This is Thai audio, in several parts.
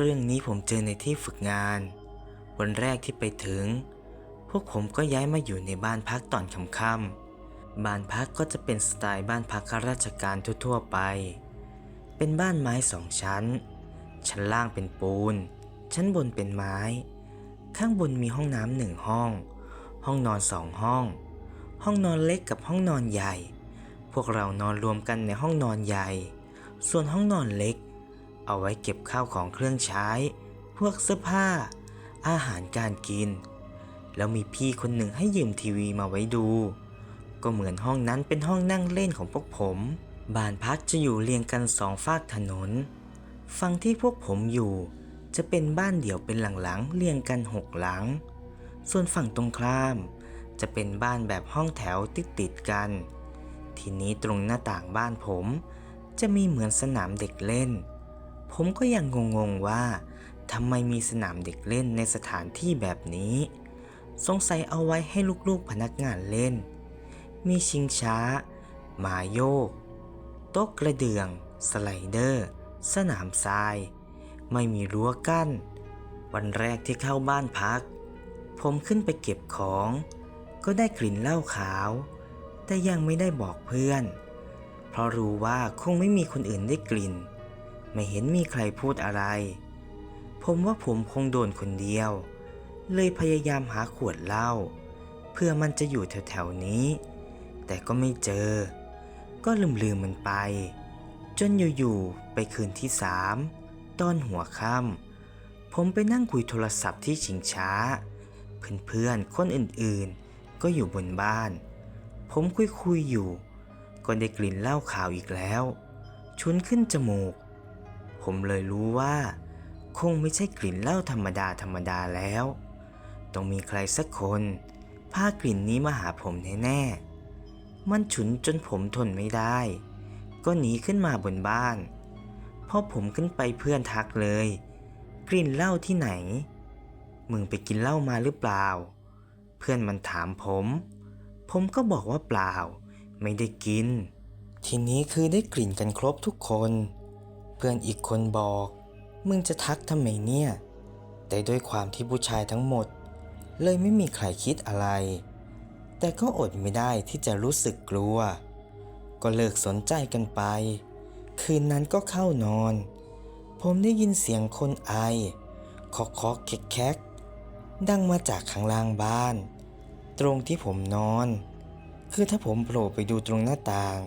เรื่องนี้ผมเจอในที่ฝึกงาน วันแรกที่ไปถึง พวกผมก็ย้ายมาอยู่ในบ้านพักตอนค่ำๆบ้านพักก็จะเป็นสไตล์บ้านพักข้าราชการทั่วๆไป เป็นบ้านไม้สองชั้น ชั้นล่างเป็นปูน ชั้นบนเป็นไม้ ข้างบนมีห้องน้ำหนึ่งห้อง ห้องนอนสองห้อง ห้องนอนเล็กกับห้องนอนใหญ่ พวกเรานอนรวมกันในห้องนอนใหญ่ ส่วนห้องนอนเล็ก เอาไว้เก็บข้าวของเครื่องใช้ พวกเสื้อผ้า อาหารการกิน แล้วมีพี่คนหนึ่งให้ยืมทีวีมาไว้ดู ก็เหมือนห้องนั้นเป็นห้องนั่งเล่นของพวกผม บ้านพักจะอยู่เรียงกันสองฝากถนน ฝั่งที่พวกผมอยู่ จะเป็นบ้านเดี่ยวเป็นหลังๆเรียงกันหกหลัง ส่วนฝั่งตรงข้าม จะเป็นบ้านแบบห้องแถวติดติดๆกัน ทีนี้ตรงหน้าต่างบ้านผม จะมีเหมือนสนามเด็กเล่น ผมก็ยังงงๆว่าทำไมมีสนามเด็กเล่นในสถานที่แบบนี้ สงสัยเอาไว้ให้ลูกๆพนักงานเล่น มีชิงช้าหมาโยก โต๊ะกระเดื่อง สไลเดอร์ สนามทราย ไม่มีรั้วกั้น วันแรกที่เข้าบ้านพัก ผมขึ้นไปเก็บของ ก็ได้กลิ่นเหล้าขาว แต่ยังไม่ได้บอกเพื่อน เพราะรู้ว่าคงไม่มีคนอื่นได้กลิ่น ไม่เห็นมีใครพูดอะไร ผมว่าผมคงโดนคนเดียว เลยพยายามหาขวดเหล้าเพื่อมันจะอยู่แถวๆนี้ แต่ก็ไม่เจอ ก็ลืมๆมันไป จนอยู่ๆไปคืนที่สามตอนหัวค่ำผมไปนั่งคุยโทรศัพท์ที่ชิงช้า เพื่อนๆคนอื่นๆ ก็อยู่บนบ้าน ผมคุยๆอยู่ ก็ได้กลิ่นเหล้าขาวอีกแล้ว ชุนขึ้นจมูก ผมเลยรู้ว่า คงไม่ใช่กลิ่นเหล้าธรรมดาธรรมดาแล้ว ต้องมีใครสักคนพากลิ่นนี้มาหาผมแน่ๆ มันฉุนจนผมทนไม่ได้ ก็หนีขึ้นมาบนบ้านพอผมขึ้นไปเพื่อนทักเลย กลิ่นเหล้าที่ไหน มึงไปกินเหล้ามาหรือเปล่า เพื่อนมันถามผม ผมก็บอกว่าเปล่า ไม่ได้กิน ทีนี้คือได้กลิ่นกันครบทุกคน เพื่อนอีกคนบอก มึงจะทักทำไมเนี่ย แต่ด้วยความที่ผู้ชายทั้งหมด เลยไม่มีใครคิดอะไร แต่ก็อดไม่ได้ที่จะรู้สึกกลัว ก็เลิกสนใจกันไป คืนนั้นก็เข้านอน ผมได้ยินเสียงคนไอคาะเคาะแคกแคกดังมาจากข้างล่างบ้าน ตรงที่ผมนอน คือถ้าผมโผล่ไปดูตรงหน้าต่าง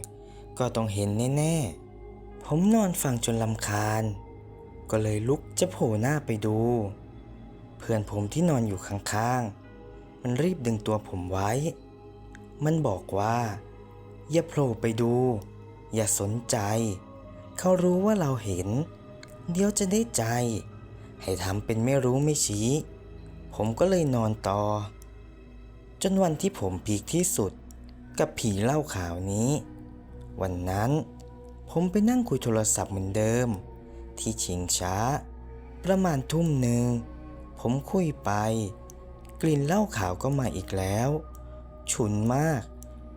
ก็ต้องเห็นแน่ ๆ ผมนอนฟังจนลำคาญ ก็เลยลุกจะโผล่หน้าไปดู เพื่อนผมที่นอนอยู่ข้างๆ มันรีบดึงตัวผมไว้ มันบอกว่า อย่าโผล่ไปดู อย่าสนใจ เขารู้ว่าเราเห็น เดี๋ยวจะได้ใจ ให้ทำเป็นไม่รู้ไม่ชี้ ผมก็เลยนอนต่อ จนวันที่ผมพีคที่สุด กับผีเล่าข่าวนี้ วันนั้น ผมไปนั่งคุยโทรศัพท์เหมือนเดิม ที่ชิงช้า ประมาณทุ่มหนึ่ง ผมคุยไป กลิ่นเหล้าขาวก็มาอีกแล้ว ฉุนมาก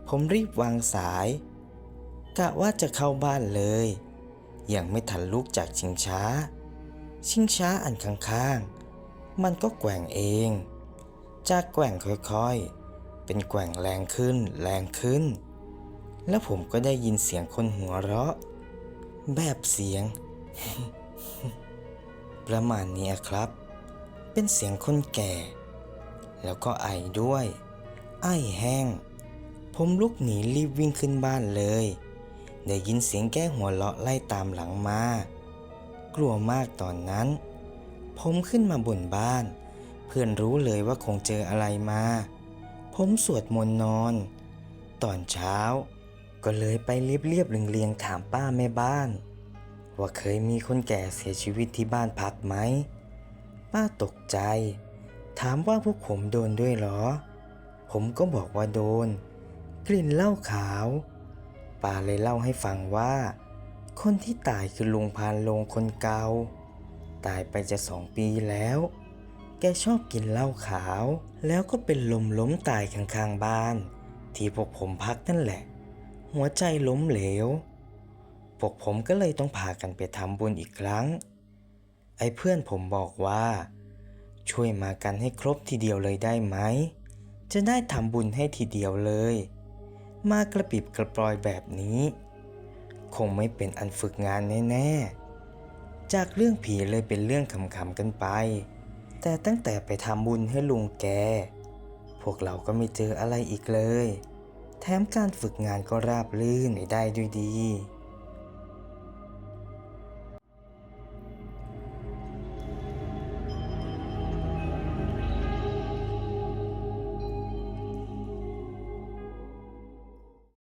ผมรีบวางสาย กะว่าจะเข้าบ้านเลย ยังไม่ทันลุกจากชิงช้า ชิงช้าอันข้างๆ มันก็แกว่งเอง จากแกว่งค่อยๆ เป็นแกว่งแรงขึ้นแรงขึ้น แล้วผมก็ได้ยินเสียงคนหัวเราะ แบบเสียง ประมาณนี้ครับ เป็นเสียงคนแก่ แล้วก็ไอด้วย ไอแห้ง ผมลุกหนีรีบวิ่งขึ้นบ้านเลย ได้ยินเสียงแก้หัวเราะไล่ตามหลังมา กลัวมากตอนนั้น ผมขึ้นมาบนบ้าน เพื่อนรู้เลยว่าคงเจออะไรมา ผมสวดมนต์นอนตอนเช้า ก็เลยไปเรียบเรียบๆเรียงๆถามป้าแม่บ้าน ว่าเคยมีคนแก่เสียชีวิตที่บ้านพักไหม ป้าตกใจ ถามว่าพวกผมโดนด้วยหรอ ผมก็บอกว่าโดน กลิ่นเหล้าขาว ป้าเลยเล่าให้ฟังว่า คนที่ตายคือลุงพานลงคนเก่าตายไปจะสองปีแล้ว แกชอบกินเหล้าขาว แล้วก็เป็นลมล้มตายข้างๆบ้าน ที่พวกผมพักนั่นแหละ หัวใจล้มเหลว พวกผมก็เลยต้องพากันไปทำบุญอีกครั้ง ไอ้เพื่อนผมบอกว่า ช่วยมากันให้ครบทีเดียวเลยได้ไหม จะได้ทำบุญให้ทีเดียวเลย มากระปิบกระปลอยแบบนี้ คงไม่เป็นอันฝึกงานแน่ๆ จากเรื่องผีเลยเป็นเรื่องขำๆกันไป แต่ตั้งแต่ไปทำบุญให้ลุงแก พวกเราก็ไม่เจออะไรอีกเลย แถมการฝึกงานก็ราบรื่นไปได้ด้วยดี